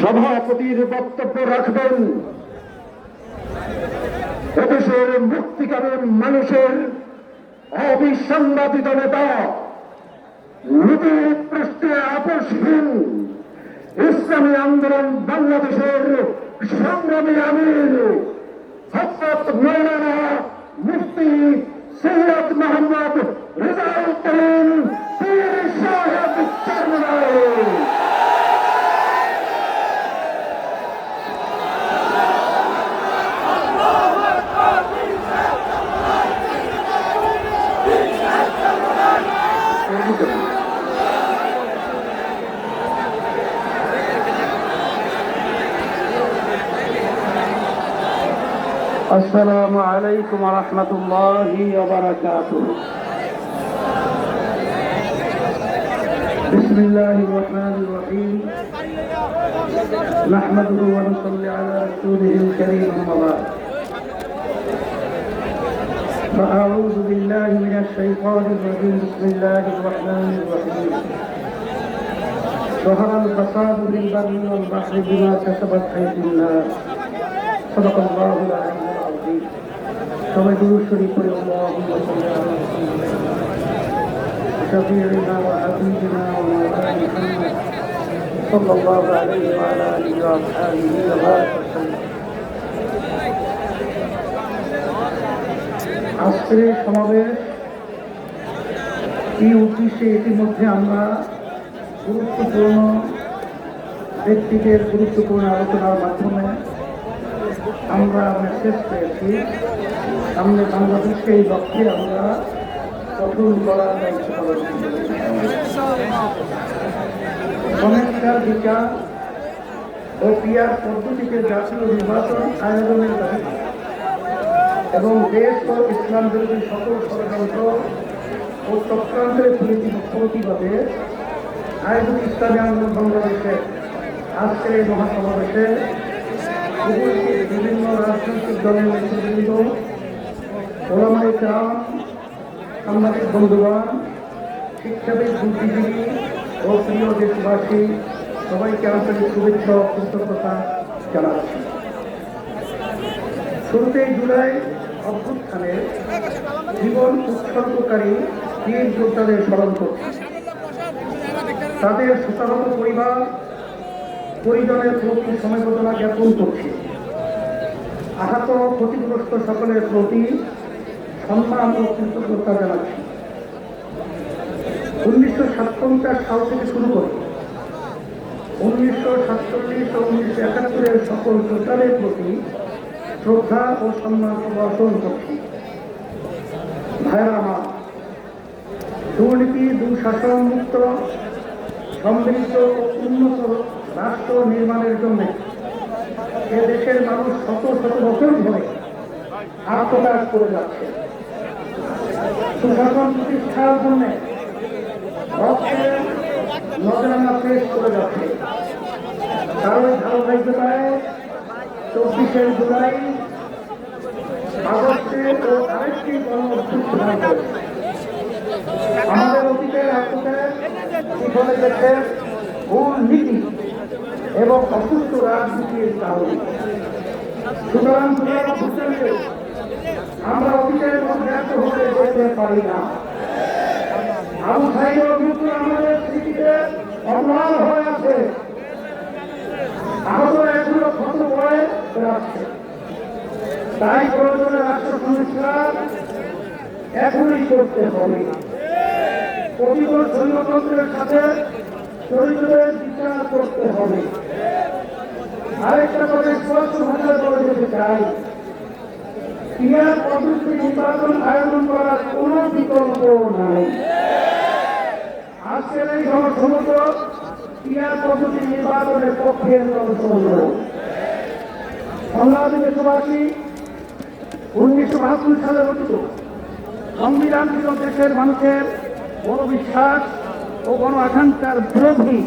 সভাপতির বক্তব্য রাখবেন। এদেশের মুক্তিকামী মানুষের অবিসংবাদিত নেতা নীতি প্রশ্নে আপোষহীন ইসলামী আন্দোলন বাংলাদেশের সংগ্রামী আমির হজরত মৌলানা মুফতি সৈয়দ মোহাম্মদ পীর السلام عليكم ورحمة الله وبركاته. بسم الله الرحمن الرحيم. نحمده ونصلي على رسوله الكريم بعد. فأعوذ بالله من الشيطان الرجيم. بسم الله الرحمن الرحيم. ظهر الفساد في البر والبحر بما كسبت أيدي الناس. صدق الله العظيم. সবাই দুরূদ শরীফ পড়ে اللهم صل على محمد شفيعنا وحبيبنا ومولانا محمد صلى الله عليه وعلى اله واصحابه وبارك وسلم আজকের এই সমাবেশ এই উদ্দেশ্যে ইতিমধ্যে আমরা গুরুত্বপূর্ণ ব্যক্তিদের গুরুত্বপূর্ণ আলোচনার মাধ্যমে আমরা মেসেজ পেয়েছি সামনে বাংলাদেশকে এই লক্ষ্যে আমরা গঠন করার দায়িত্ব পালন। সংস্কার বিচার ও পিয়ার পদ্ধতিতে জাতীয় নির্বাচন আয়োজনের দাবি এবং দেশ ও ইসলাম বিরোধী সকল ষড়যন্ত্র ও চক্রান্তের বিরোধী প্রতিবাদে আয়োজিত ইসলামী আন্দোলন বাংলাদেশের আজকের এই মহাসমাবেশে রাজনৈতিক দলের নেতৃবৃন্দ ওলামাই সাংবাদিক বন্ধুগণ শিক্ষাবিদ বুদ্ধিজীবী ও প্রিয় দেশবাসী সবাইকে আন্তরিক শুভেচ্ছা কৃতজ্ঞতা জানাচ্ছি জুলাই অভ্যুত্থানে জীবন উৎসর্গকারী বীর যোদ্ধাদের স্মরণ তাদের শোকাহত পরিবার, পরিজনের প্রতি সমবেদনা জ্ঞাপন করছি। আহত ক্ষতিগ্রস্ত সকলের প্রতি সম্মান ও কৃতজ্ঞতা জানাচ্ছি। উনিশশো সাতপঞ্চাশ সাল থেকে শুরু করে উনিশশো সাতচল্লিশ ও উনিশশো একাত্তরের সকল যোদ্ধাদের প্রতি শ্রদ্ধা ও সম্মান প্রদর্শন করছি। ভাইরা আমার, দুর্নীতি, দুঃশাসন মুক্ত, সমৃদ্ধ ও উন্নত রাষ্ট্র নির্মাণের জন্য দেশের মানুষ শত শত বছর ধরে আত্মত্যাগ করে যাচ্ছে। সুশাসন প্রতিষ্ঠার জন্য নজরানা পেশ করে যাচ্ছে। কারণ ধারাবাহিকতায় চব্বিশে জুলাই, আগস্টে ও আরেকটি গণ আমাদের অতীতের আত্মত্যাগ পিছনে গেছে ভুল নীতি। এবং অসুস্থ রাজনীতির কারণে সুতরাং আমরা অতীতের মধ্যে হতে দেখতে পারি না। আবু সাইদ অভিযুক্ত আমাদের স্মৃতিতে অমল হয়ে আছে। আহত এগুলো ক্ষত বয়ে বেড়াচ্ছে। তাই প্রয়োজনে রাষ্ট্র সংস্কার এখনই করতে হবে। পবিত্র সৈন্যতন্ত্রের সাথে শরীরের বিচার করতে হবে। আরেকটা কথা স্পষ্ট ভাষায় বলে যেতে চাই। ক্রিয়ার পদ্ধতি নির্বাচন আয়োজন করার কোনো বিকল্প নাই। আজকের এই সমস্ত ক্রিয়ার পদ্ধতি নির্বাচনের পক্ষে বাংলাদেশ দেশবাসী, উনিশশো বাহাত্তর সালে রচিত সংবিধান ছিল দেশের মানুষের গণবিশ্বাস ও গণ আকাঙ্ক্ষার বিরোধী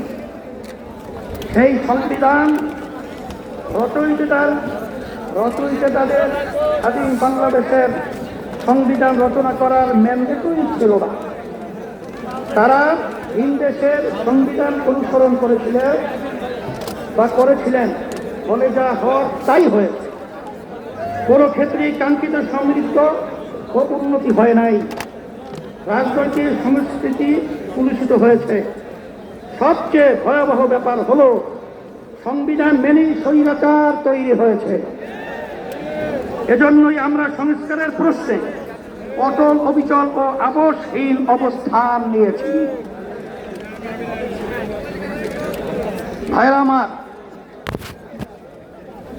সেই সংবিধান রচয়িতার রচয়িতাদের স্বাধীন বাংলাদেশের সংবিধান রচনা করার ম্যান্ডেটই ছিল না। তারা দেশের সংবিধান অনুসরণ করেছিলেন বা করেছিলেন, বলে যা হওয়ার তাই হয়েছে। কোনো ক্ষেত্রেই কাঙ্ক্ষিত সমৃদ্ধ ও উন্নতি হয় নাই। রাজনৈতিক সংস্কৃতি কুলুষিত হয়েছে। সবচেয়ে ভয়াবহ ব্যাপার হলো সংবিধান মেনেই স্বৈরাচার তৈরি হয়েছে। এজন্যই আমরা সংস্কারের প্রশ্নে অটল, অবিচল ও আবশহীন অবস্থান নিয়েছি। ভাইরা আমার,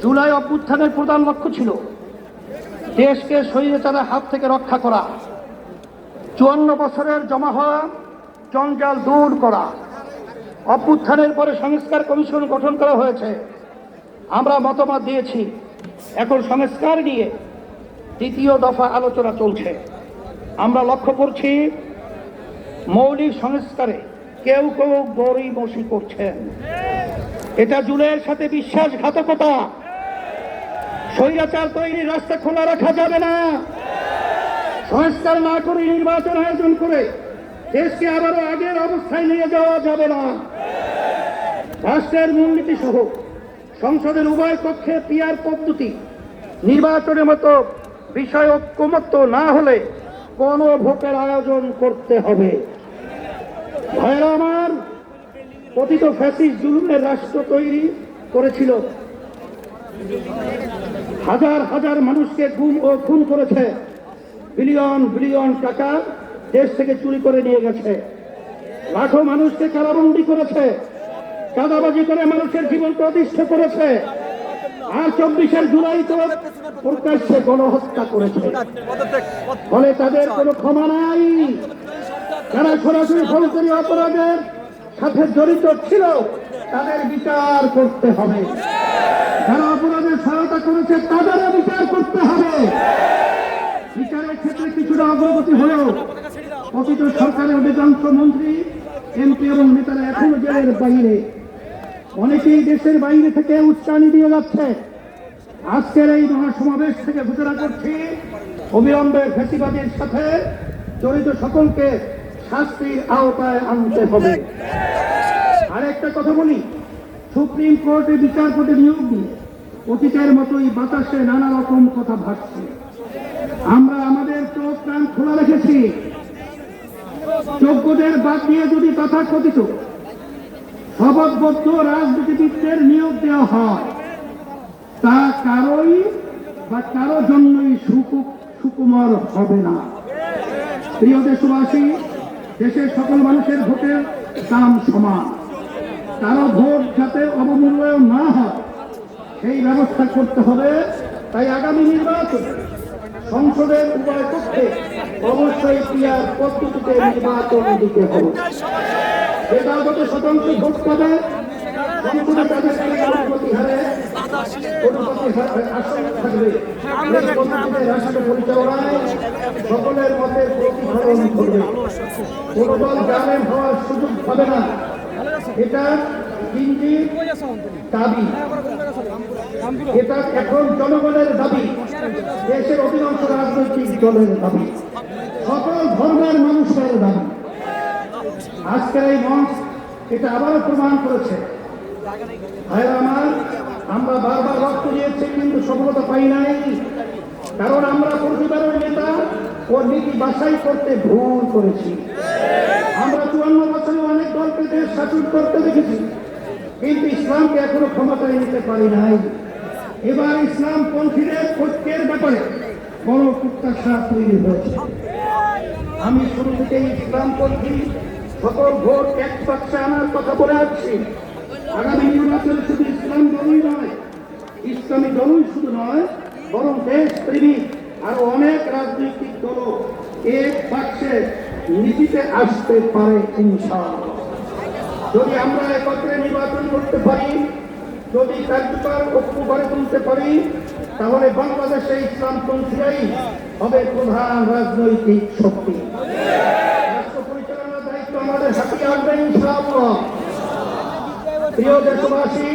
জুলাই অভ্যুত্থানের প্রধান লক্ষ্য ছিল দেশকে স্বৈরাচারের হাত থেকে রক্ষা করা, চুয়ান্ন বছরের জমা হওয়া জঞ্জাল দূর করা। অভ্যুত্থানের পরে সংস্কার কমিশন গঠন করা হয়েছে। আমরা মতামত দিয়েছি। এখন সংস্কার নিয়ে দ্বিতীয় দফা আলোচনা চলছে। আমরা লক্ষ্য করছি, মৌলিক সংস্কারে কেউ কেউ গরিবসি করছেন। এটা জুলের সাথে বিশ্বাসঘাতকতা। স্বৈরাচার তৈরির রাস্তা খোলা রাখা যাবে না। সংস্কার না করে নির্বাচন আয়োজন করে দেশকে আবারও আগের অবস্থায় নিয়ে যাওয়া যাবে না। রাষ্ট্রের মূলনীতি সহ সংসদের উভয় পক্ষে পিয়ার পদ্ধতি, নির্বাচনের মতো বিষয় ঐক্যমত্য না হলে কোন ভোটের আয়োজন করতে হবে। ভাইরা আমার পতিত ফ্যাসিস জুলুমের রাষ্ট্র তৈরি করেছিল। হাজার হাজার মানুষকে গুম ও খুন করেছে। বিলিয়ন বিলিয়ন টাকা দেশ থেকে চুরি করে নিয়ে গেছে। লাখো মানুষকে কারাবন্দি করেছে। চাঁদাবাজি করে মানুষের জীবন প্রতিষ্ঠা করেছে। আর চব্বিশের জুলাই তো প্রকাশ্যে গণহত্যা করেছে। ফলে তাদের কোনো ক্ষমা নাই। যারা সরাসরি ফৌজদারি অপরাধের সাথে জড়িত ছিল, তাদের বিচার করতে হবে। যারা অপরাধের সহায়তা করেছে, তাদেরও বিচার করতে হবে। বিচারের ক্ষেত্রে কিছুটা অগ্রগতি হলেও অতীত সরকারের অধিকাংশ মন্ত্রী, এমপি এবং নেতারা এখনও জেলের বাইরে। অনেকেই দেশের বাইরে থেকে উচ্চানি দিয়ে যাচ্ছে। আজকের এই মহাসমাবেশ থেকে ঘোষণা করছি, অবিলম্বে ফেসিবাদের সাথে জড়িত সকলকে শাস্তির আওতায় আনতে হবে। আরেকটা কথা বলি, সুপ্রিম কোর্টে বিচারপতি নিয়োগ দিয়ে অতীতের মতোই বাতাসে নানা রকম কথা ভাসছে। আমরা আমাদের চোখ কান খোলা রেখেছি। যোগ্যদের বাদ দিয়ে যদি তথাকথিত শপথবদ্ধ রাজনীতিবিদদের নিয়োগ দেওয়া হয়। তা কারোই বা কারও জন্যই সুকু- সুকুমার হবে না। প্রিয় দেশবাসী, দেশের সকল মানুষের ভোটের দাম সমান। কারও ভোট যাতে অবমূল্যায়ন না হয়, সেই ব্যবস্থা করতে হবে। তাই আগামী নির্বাচন সংসদের উভয় পক্ষে অবশ্যই ক্রিয়ার পদ্ধতিতে নির্বাচন দিতে হবে। এটা যত স্বতন্ত্র ভোট পাবে সকলের মতে প্রতিফলন করবে কোনো দল জালেম হওয়ার সুযোগ পাবে না। এটা দাবি। এটা এখন জনগণের দাবি। দেশের অধিকাংশ রাজনৈতিক দলের দাবি। সকল ধর্মের মানুষের দাবি। আজকের এই মঞ্চ এটা আবারও প্রমাণ করেছে। আমার, আমরা বারবার রক্ত দিয়েছি, কিন্তু সফলতা পাই নাই। কারণ আমরা প্রতিবারের নেতা ও নীতি বাছাই করতে ভুল করেছি। আমরা চুয়ান্ন বছরে অনেক দলকে দেশ শাসন করতে দেখেছি, কিন্তু ইসলামকে এখনও ক্ষমতায় নিতে পারি নাই। এবার ইসলাম পন্থীদের ঐক্যের ব্যাপারে বড় প্রত্যাশা তৈরি হয়েছে। আমি শুরু থেকে ইসলামপন্থী সকল ভোট এক পাচ্ছে আনার কথা বলে আসছি। আগামী নির্বাচনে শুধু ইসলাম দলই নয়, ইসলামী দলই শুধু নয়, বরং দেশ প্রেমিক আরও অনেক রাজনৈতিক দল এক পাচ্ছে নীতিতে আসতে পারে ইনশাআল্লাহ। যদি আমরা একত্রে নির্বাচন করতে পারি, যদি কার্যকর ঐক্য গড়ে তুলতে পারি, তাহলে বাংলাদেশে ইসলামপন্থীরাই হবে প্রধান রাজনৈতিক শক্তি রাষ্ট্র পরিচালনার দায়িত্ব আমাদের হাতে আসবে ইনশাআল্লাহ প্রিয় দেশবাসী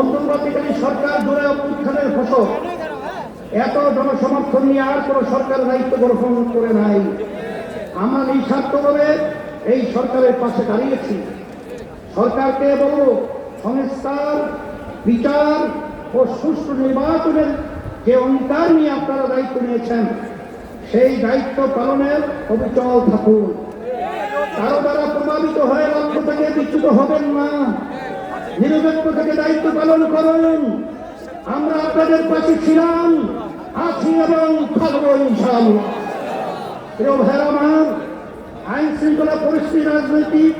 অন্তর্বর্তীকালীন সরকার জুড়ে অভ্যুত্থানের ফসল। এত জনসমর্থন নিয়ে আর কোনো সরকার দায়িত্ব গ্রহণ করে নাই। আমরা নিঃস্বার্থভাবে এই সরকারের পাশে দাঁড়িয়েছি। সরকারকে বলব, সংস্কার, বিচার ও সুষ্ঠু নির্বাচনের যে অঙ্গীকার নিয়ে আপনারা দায়িত্ব নিয়েছেন, সেই দায়িত্ব পালনের অবিচল থাকুন। কারও দ্বারা প্রভাবিত হয়ে লক্ষ্য থেকে বিচ্যুত হবেন না। নিরপেক্ষ থেকে দায়িত্ব পালন করুন। আমরা আপনাদের পাশে ছিলাম, আছি এবং থাকব ভাইরা আইন শৃঙ্খলা পরিস্থিতি, রাজনৈতিক,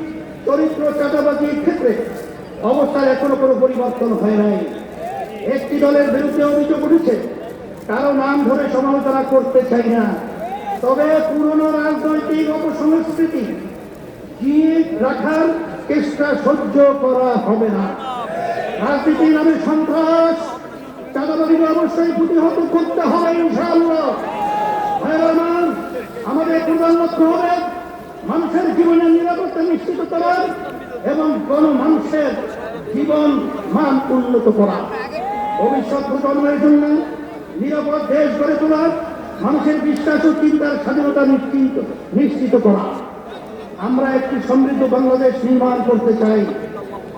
চরিত্র, চাঁদাবাজির ক্ষেত্রে অবস্থার এখনও কোনো পরিবর্তন হয় নাই। একটি দলের বিরুদ্ধে অভিযোগ উঠেছে, কারও নাম ধরে সমালোচনা করতে চাই না। তবে পুরনো রাজনৈতিক অপসংস্কৃতি জিয়ে রাখার চেষ্টা সহ্য করা হবে না। রাজনীতির নামে সন্ত্রাস চাঁদাবাজিকে অবশ্যই প্রতিহত করতে হবে, ইনশাআল্লাহ। আমাদের প্রধান লক্ষ্য হবে, মানুষের জীবনের নিরাপত্তা নিশ্চিত করা এবং কোন মানুষের জীবন মান উন্নত করা। ভবিষ্যৎ প্রজন্মের জন্য নিরাপদ দেশ গড়ে তোলা মানুষের বিশ্বাস ও চিন্তার স্বাধীনতা নিশ্চিত নিশ্চিত করা। আমরা একটি সমৃদ্ধ বাংলাদেশ নির্মাণ করতে চাই।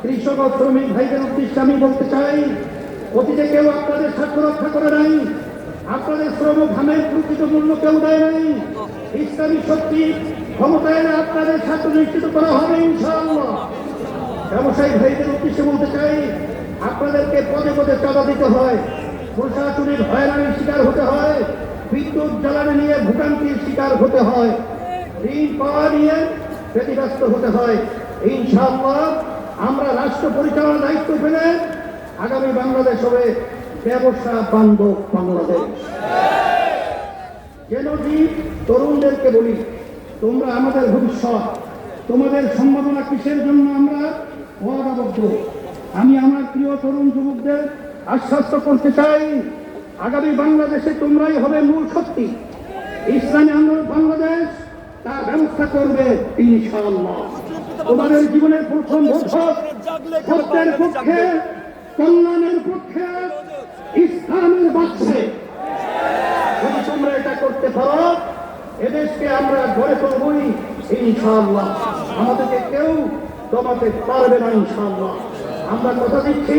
কৃষক ও শ্রমিক ভাইদের উদ্দেশ্যে আমি বলতে চাই, অতীতে কেউ আপনাদের স্বার্থ রক্ষা করে নাই, আপনাদের শ্রম ঘামের প্রকৃত মূল্য কেউ দেয় নাই। ইসলামী শক্তি ক্ষমতায় আপনাদের স্বার্থ নিশ্চিত করা হবে, ইনশাআল্লাহ। ব্যবসায়ী ভাইদের উদ্দেশ্যে বলতে চাই, আপনাদেরকে পদে পদে চাঁদা দিতে হয় প্রশাসনিক হয়রানির শিকার হতে হয়, বিদ্যুৎ জ্বালানি নিয়ে ভোগান্তির শিকার হতে হয়। ঋণ পাওয়া নিয়ে ক্ষতিগ্রস্ত হতে হয়। ইনশাআল্লাহ আমরা রাষ্ট্র পরিচালনার দায়িত্ব পেলে আগামী বাংলাদেশ হবে ব্যবসা বান্ধব বাংলাদেশ। যেন তরুণদেরকে বলি, তোমরা আমাদের ভবিষ্যৎ, তোমাদের সম্ভাবনা কিসের জন্য আমরা ওয়াদাবদ্ধ আমি আমার প্রিয় তরুণ যুবকদের আশ্বস্ত করতে চাই, আগামী বাংলাদেশে তোমরাই হবে মূল শক্তি। ইসলামী আন্দোলন বাংলাদেশ তার ব্যবস্থা করবে ইনশাআল্লাহ। তোমাদের জীবনের প্রথম বছর পক্ষে, কল্যাণের পক্ষে, ইসলামের বাক্সে যদি তোমরা এটা করতে পারো, এদেশকে আমরা গড়ে তুলবই ইনশাআল্লাহ। আমাদেরকে কেউ দমাতে পারবে না ইনশাআল্লাহ। আমরা কথা দিচ্ছি,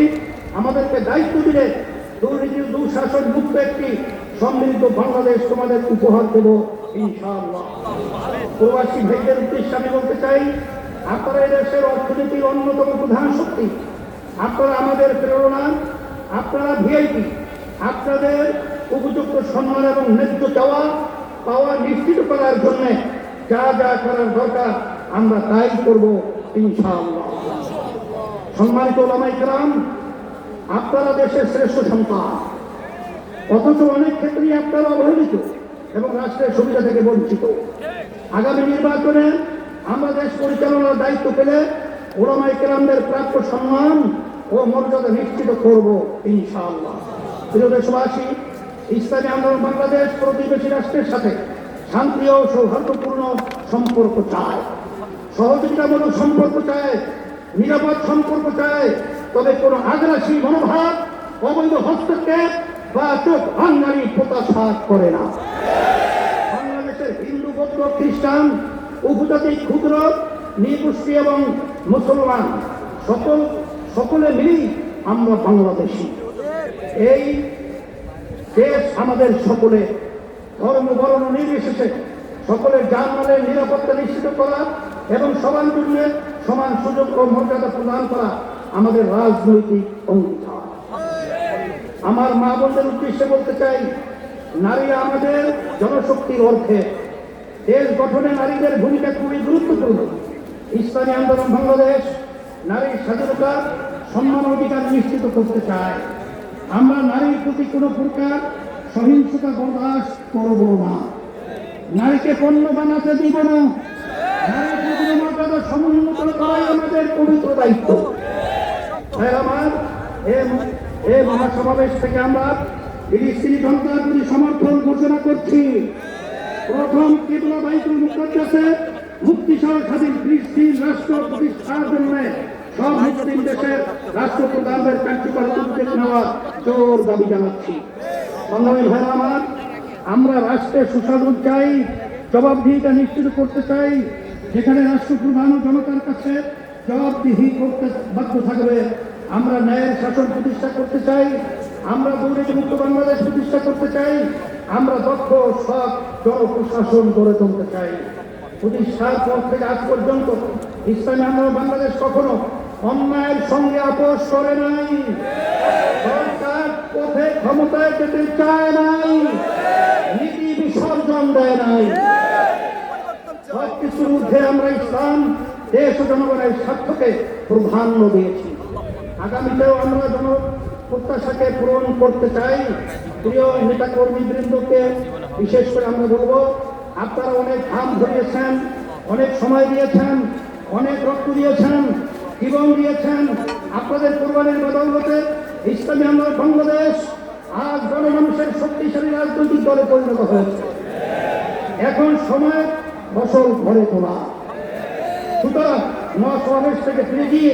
আমাদেরকে দায়িত্ব দিলে দুর্নীতির দুঃশাসন মুক্ত একটি সম্মিলিত বাংলাদেশ তোমাদের উপহার দেব প্রবাসী ভাইদের উদ্দেশ্যে আমি বলতে চাই, আপনারা দেশের অর্থনীতির অন্যতম প্রধান শক্তি। আপনারা আমাদের প্রেরণা, আপনারা ভিআইপি। আপনাদের উপযুক্ত সম্মান এবং ন্যায্য চাওয়া, পাওয়া নিশ্চিত করার জন্য যা যা করার দরকার, আমরা তাই করব সম্মানিত ওলামাইকরাম আপনারা দেশের শ্রেষ্ঠ সন্তান অথচ অনেক ক্ষেত্রেই আপনারা অবহেলিত এবং রাষ্ট্রের সুবিধা থেকে বঞ্চিত। আগামী নির্বাচনে আমরা দেশ পরিচালনার দায়িত্ব পেলে ওলামাই কেরামদের প্রাপ্য সম্মান ও মর্যাদা নিশ্চিত করব ইনশাআল্লাহ। প্রিয় দেশবাসী, ইসলামী আন্দোলন বাংলাদেশ প্রতিবেশী রাষ্ট্রের সাথে শান্তি ও সৌহার্দ্যপূর্ণ সম্পর্ক চায়। সহযোগিতামূলক সম্পর্ক চায়, নিরাপদ সম্পর্ক চায়, তবে কোনো আগ্রাসী মনোভাব, অবৈধ হস্তক্ষেপ বা চোখ ভাঙ্গারি প্রত্যাশা করে না। বাংলাদেশের হিন্দু, বৌদ্ধ, খ্রিস্টান, উপজাতি, ক্ষুদ্র নৃগোষ্ঠী এবং মুসলমান, সকল, সকলে মিলেই আমরা বাংলাদেশী। এই দেশ আমাদের সকলে ধর্ম, বর্ণ নির্বিশেষে সকলের জানমালের নিরাপত্তা নিশ্চিত করা এবং সবার জন্য সমান সুযোগ ও মর্যাদা প্রদান করা আমাদের রাজনৈতিক অঙ্গীকার। আমার মা বোনদের উদ্দেশ্যে বলতে চাই নারীরা আমাদের জনশক্তির অর্থে দেশ গঠনে নারীদের ভূমিকা খুবই গুরুত্বপূর্ণ। ইসলামী আন্দোলন বাংলাদেশ নারীর স্বাধীনতা, সম্মান অধিকার নিশ্চিত করতে চায়। আমরা নারীর প্রতি কোনো প্রকার সহিংসতা বরদাস্ত করব না। নারীকে পণ্য বানাতে দিব না। সমুন্নত করাই আমাদের পবিত্র দায়িত্ব। ভাই আমার এ এ মহাসমাবেশ থেকে আমরা ফিলিস্তিনি সন্ত্রাসবাদী সমর্থন ঘোষণা করছি। প্রথম কেবলা বাইতুল মুকদ্দাসে মুক্তি সহ স্বাধীন ফিলিস্তিন রাষ্ট্র প্রতিষ্ঠার জন্য সব মুসলিম দেশের রাষ্ট্রপ্রধানদের কার্যকর উদ্যোগ নেওয়া জোর দাবি জানাচ্ছি। সংগ্রামী ভাই আমার, আমরা রাষ্ট্রের সুশাসন চাই, জবাবদিহিতা নিশ্চিত করতে চাই সেখানে রাষ্ট্রপ্রধান ও জনতার কাছে জবাবদিহি করতে বাধ্য থাকবে আমরা ন্যায়ের শাসন প্রতিষ্ঠা করতে চাই, আমরা দুর্নীতিমুক্ত বাংলাদেশ প্রতিষ্ঠা করতে চাই, আমরা দক্ষ, সৎ জনপ্রশাসন গড়ে তুলতে চাই। প্রতিষ্ঠার পর থেকে আজ পর্যন্ত ইসলামী আন্দোলন বাংলাদেশ কখনো অন্যায়ের সঙ্গে আপোষ করে নাই। সরকার পথে ক্ষমতায় যেতে চায় নাই। নীতি বিসর্জন দেয় নাই। সব কিছুর ঊর্ধ্বে আমরা ইসলাম, দেশ জনগণের স্বার্থকে প্রাধান্য দিয়েছি। আগামীতেও আমরা জন প্রত্যাশাকে পূরণ করতে চাই। প্রিয় নেতা কর্মী বৃন্দকে বিশেষ করে আমরা বলব, আপনারা অনেক ঘাম ধরিয়েছেন, অনেক সময় দিয়েছেন, অনেক রক্ত দিয়েছেন, জীবন দিয়েছেন। আপনাদের কোরবানির বদৌলতে ইসলামী আন্দোলন বাংলাদেশ আজ জনমানুষের শক্তিশালী রাজনৈতিক দলে পরিণত হয়েছে। এখন সময় ফসল ঘরে তোলা। সুতরাং মহাসমাবেশ থেকে ফিরে গিয়ে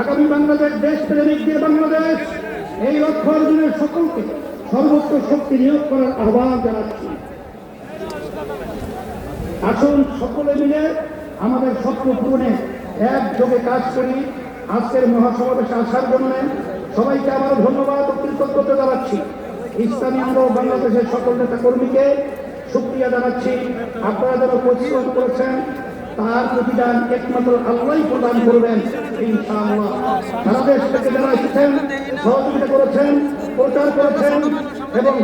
আগামী বাংলাদেশ দেশ প্রেমিকদের বাংলাদেশ, এই লক্ষ্য অর্জনের সকলকে সর্বোচ্চ শক্তি নিয়োগ করার আহ্বান জানাচ্ছি। আসুন সকলে মিলে আমাদের স্বপ্ন পূরণে একযোগে কাজ করি। আজকের মহাসমাবেশে আসার জন্য সবাইকে আবারও ধন্যবাদ ও কৃতজ্ঞতা জানাচ্ছি। ইসলামী আন্দোলন বাংলাদেশের সকল নেতা কর্মীকে সুক্রিয়া জানাচ্ছি। আপনারা যারা পরিশ্রম করেছেন, তার প্রতিদান একমাত্র আল্লাহ প্রদান করবেন। ইনশাআল্লাহ সারা দেশ থেকে যারা এসেছেন সহযোগিতা করেছেন প্রচার করেছেন এবং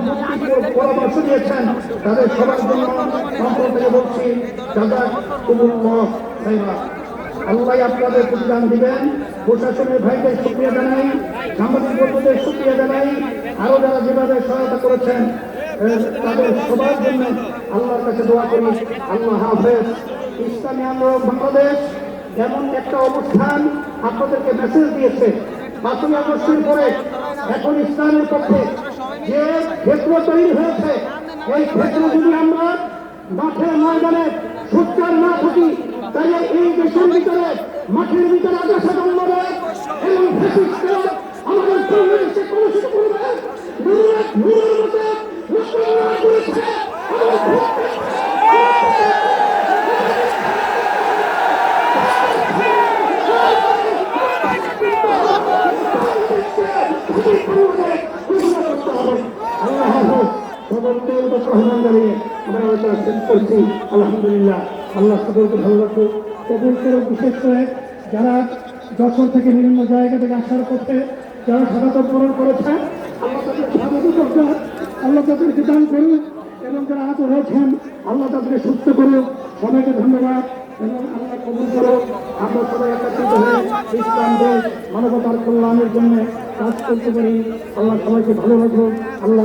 পরামর্শ দিয়েছেন তাদের সবার জন্য অন্তর থেকে বলছি দাদা কুমুল্লাহ আল্লাহ আপনাদের প্রতিদান দিবেন প্রশাসনের ভাইদের শুক্রিয়া জানাই সাংবাদিক বন্ধুদের শুক্রিয়া জানাই আরও যারা যেভাবে সহায়তা করেছেন তাদের আল্লাহ হাফেজ। ইসলামী আন্দোলন বাংলাদেশ। এমন একটা অবস্থান আপনাদেরকে মেসেজ দিয়েছে। পাঁচই আগস্টের পরে এখন ইসলামের পক্ষে যে ক্ষেত্র তৈরি হয়েছে, এই ক্ষেত্র যদি আমরা মাঠের ময়দানে সোচ্চার না থাকি, তাহলে এই দেশের ভিতরে, মাঠের ভিতরে আগাছা জন্মাবে এবং আমাদের কংগ্রেসকে কলুষিত করবে। নুরুর মতো মুসলমান করেছে আমাদের সকলকে রহমান জানিয়ে আমরা এটা শেষ করছি, আলহামদুলিল্লাহ। আল্লাহ সকলকে ভালো রাখুক। কবুল করুক বিশেষ করে যারা যশোর থেকে বিভিন্ন জায়গা থেকে আসার পথে যারা স্বাগত বরণ করেছেন আল্লাহ তাদের আল্লাহ তাদেরকে দান করুন এবং যারা আহত হয়েছেন, আল্লাহ তাদেরকে সুস্থ করুক। সবাইকে ধন্যবাদ এবং আল্লাহ কবুল করুক। আমরা সবাই একত্রিত হয়ে ইসলাম মানবতার কল্যাণের জন্য কাজ করতে পারি। আল্লাহ সবাইকে ভালো রাখুন আল্লাহ